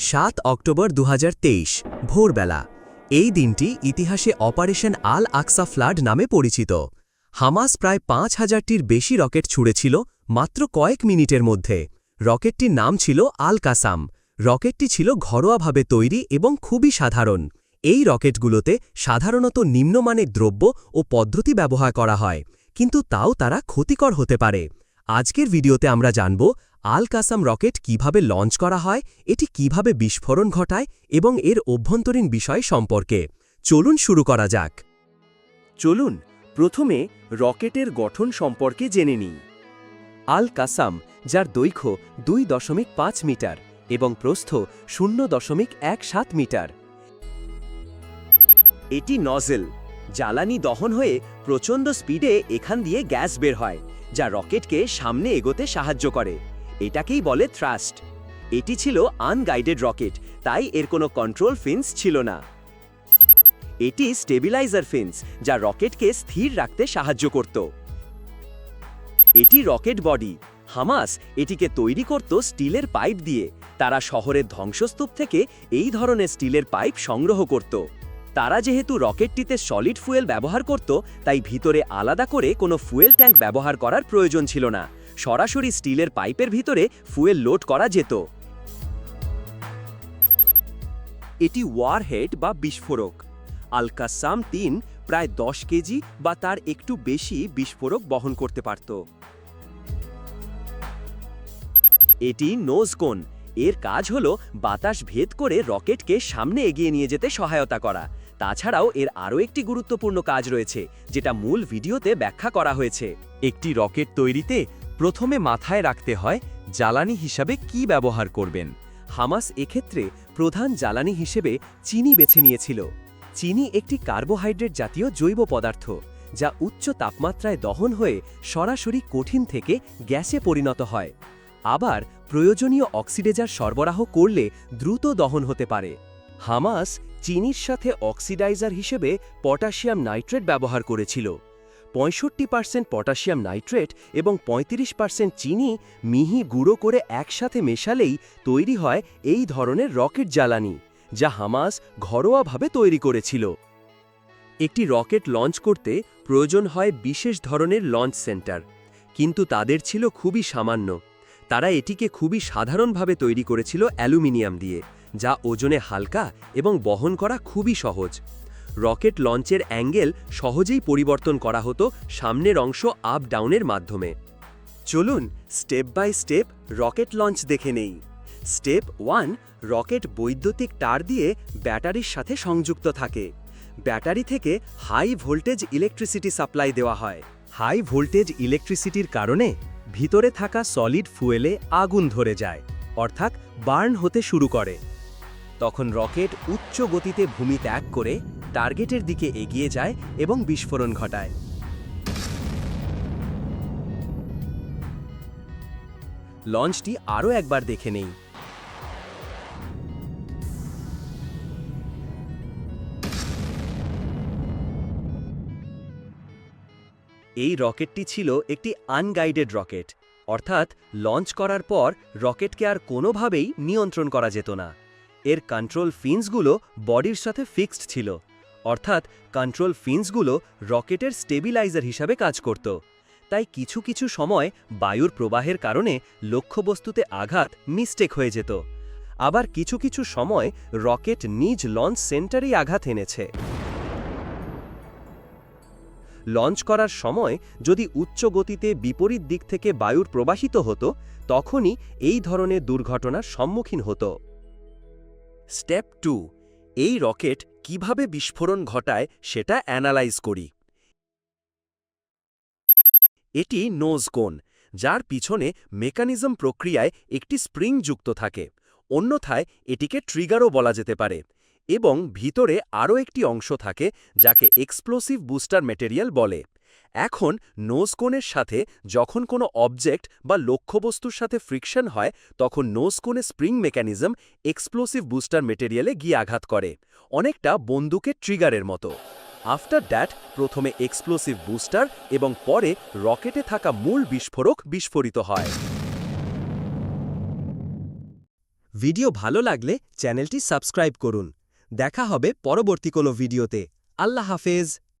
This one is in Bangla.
সাত অক্টোবর দু হাজার তেইশ, ভোরবেলা। এই দিনটি ইতিহাসে অপারেশন আল আকসা ফ্লাড নামে পরিচিত। হামাস প্রায় পাঁচ হাজারটির বেশি রকেট ছুড়েছিল মাত্র কয়েক মিনিটের মধ্যে। রকেটটির নাম ছিল আল কাসাম। রকেটটি ছিল ঘরোয়াভাবে তৈরি এবং খুবই সাধারণ। এই রকেটগুলোতে সাধারণত নিম্নমানের দ্রব্য ও পদ্ধতি ব্যবহার করা হয়, কিন্তু তাও তারা ক্ষতিকর হতে পারে। আজকের ভিডিওতে আমরা জানব আল কাসাম রকেট কীভাবে লঞ্চ করা হয়, এটি কীভাবে বিস্ফোরণ ঘটায় এবং এর অভ্যন্তরীণ বিষয় সম্পর্কে। চলুন শুরু করা যাক। চলুন, প্রথমে রকেটের গঠন সম্পর্কে জেনে নিই। আল কাসাম, যার দৈর্ঘ্য দুই দশমিক পাঁচ মিটার এবং প্রস্থ শূন্য দশমিক এক সাত মিটার। এটি নজেল, জ্বালানি দহন হয়ে প্রচণ্ড স্পিডে এখান দিয়ে গ্যাস বের হয়, যা রকেটকে সামনে এগোতে সাহায্য করে। এটাকেই বলে থ্রাস্ট এটি ছিল আনগাইডেড রকেট তাই এর কোনো কন্ট্রোল ফিন্স ছিল না। এটি স্টেবিলাইজার ফিন্স যা রকেটকে স্থির রাখতে সাহায্য করত। এটি রকেট বডি হামাস এটিকে তৈরি করত স্টিলের পাইপ দিয়ে। তারা শহরের ধ্বংসস্তূপ থেকে এই ধরনের স্টিলের পাইপ সংগ্রহ করত। তারা যেহেতু রকেটটিতে সলিড ফুয়েল ব্যবহার করত, তাই ভিতরে আলাদা করে কোনো ফুয়েল ট্যাঙ্ক ব্যবহার করার প্রয়োজন ছিল না। সরাসরি স্টিলের পাইপের ভিতরে ফুয়েল লোড করা যেত। এটি ওয়ারহেড বা বিস্ফোরক। আলকাসাম তিন প্রায় দশ কেজি বা তার একটু বেশি বিস্ফোরক বহন করতে পারত। এটি নোজকোন এর কাজ হল বাতাস ভেদ করে রকেটকে সামনে এগিয়ে নিয়ে যেতে সহায়তা করা। তাছাড়াও এর আরও একটি গুরুত্বপূর্ণ কাজ রয়েছে, যেটা মূল ভিডিওতে ব্যাখ্যা করা হয়েছে। একটি রকেট তৈরিতে প্রথমে মাথায় রাখতে হয়, জ্বালানি হিসাবে কি ব্যবহার করবেন। হামাস এক্ষেত্রে প্রধান জ্বালানি হিসেবে চিনি বেছে নিয়েছিল। চিনি একটি কার্বোহাইড্রেট জাতীয় জৈব পদার্থ, যা উচ্চ তাপমাত্রায় দহন হয়ে সরাসরি কঠিন থেকে গ্যাসে পরিণত হয়। আবার প্রয়োজনীয় অক্সিডেজার সরবরাহ করলে দ্রুত দহন হতে পারে। হামাস চিনির সাথে অক্সিডাইজার হিসেবে পটাশিয়াম নাইট্রেট ব্যবহার করেছিল। পঁয়ষট্টি পার্সেন্ট পটাশিয়াম নাইট্রেট এবং ৩৫ পার্সেন্ট চিনি মিহি গুঁড়ো করে একসাথে মেশালেই তৈরি হয় এই ধরনের রকেট জ্বালানি, যা হামাস ঘরোয়াভাবে তৈরি করেছিল। একটি রকেট লঞ্চ করতে প্রয়োজন হয় বিশেষ ধরনের লঞ্চ সেন্টার, কিন্তু তাদের ছিল খুবই সামান্য। তারা এটিকে খুবই সাধারণভাবে তৈরি করেছিল অ্যালুমিনিয়াম দিয়ে, যা ওজনে হালকা এবং বহন করা খুবই সহজ। রকেট লঞ্চের অ্যাঙ্গেল সহজেই পরিবর্তন করা হতো সামনের অংশ আপ ডাউনের মাধ্যমে। চলুন step by step rocket launch দেখে নেই। স্টেপ ওয়ান রকেট বৈদ্যুতিক তার দিয়ে ব্যাটারির সাথে সংযুক্ত থাকে। ব্যাটারি থেকে হাই ভোল্টেজ ইলেকট্রিসিটি সাপ্লাই দেওয়া হয়। হাই ভোল্টেজ ইলেকট্রিসিটির কারণে ভিতরে থাকা সলিড ফুয়েলে আগুন ধরে যায়, অর্থাৎ বার্ন হতে শুরু করে। তখন রকেট উচ্চ গতিতে ভূমি ত্যাগ করে টার্গেটের দিকে এগিয়ে যায় এবং বিস্ফোরণ ঘটায়। লঞ্চটি আরও একবার দেখে নেই। এই রকেটটি ছিল একটি আনগাইডেড রকেট। অর্থাৎ লঞ্চ করার পর রকেটকে আর কোনোভাবেই নিয়ন্ত্রণ করা যেত না। এর কন্ট্রোল ফিন্সগুলো বডির সাথে ফিক্সড ছিল। অর্থাৎ কন্ট্রোল ফিন্সগুলো রকেটের স্টেবিলাইজার হিসাবে কাজ করত। তাই কিছু কিছু সময় বায়ুর প্রবাহের কারণে লক্ষ্যবস্তুতে আঘাত মিস্টেক হয়ে যেত। আবার কিছু কিছু সময় রকেট নিজ লঞ্চ সেন্টারেই আঘাত এনেছে। লঞ্চ করার সময় যদি উচ্চ গতিতে বিপরীত দিক থেকে বায়ুর প্রবাহিত হতো, তখনই এই ধরনের দুর্ঘটনার সম্মুখীন হতো। স্টেপ টু এই রকেট কীভাবে বিস্ফোরণ ঘটায় সেটা অ্যানালাইজ করি। এটি নোজ কোন যার পিছনে মেকানিজম প্রক্রিয়ায় একটি স্প্রিং যুক্ত থাকে। অন্যথায় এটিকে ট্রিগারও বলা যেতে পারে এবং ভিতরে আরও একটি অংশ থাকে যাকে এক্সপ্লোসিভ বুস্টার মেটেরিয়াল বলে। এখন নোজকোনের সাথে যখন কোনো অবজেক্ট বা লক্ষ্যবস্তুর সাথে ফ্রিকশন হয়, তখন নোজকোনে স্প্রিং মেকানিজম এক্সপ্লোসিভ বুস্টার মেটেরিয়ালে গিয়ে আঘাত করে। অনেকটা বন্দুকের ট্রিগারের মতো। আফটার দ্যাট প্রথমে এক্সপ্লোসিভ বুস্টার এবং পরে রকেটে থাকা মূল বিস্ফোরক বিস্ফোরিত হয়। ভিডিও ভালো লাগলে চ্যানেলটি সাবস্ক্রাইব করুন। দেখা হবে পরবর্তী কোনো ভিডিওতে। আল্লাহ হাফেজ।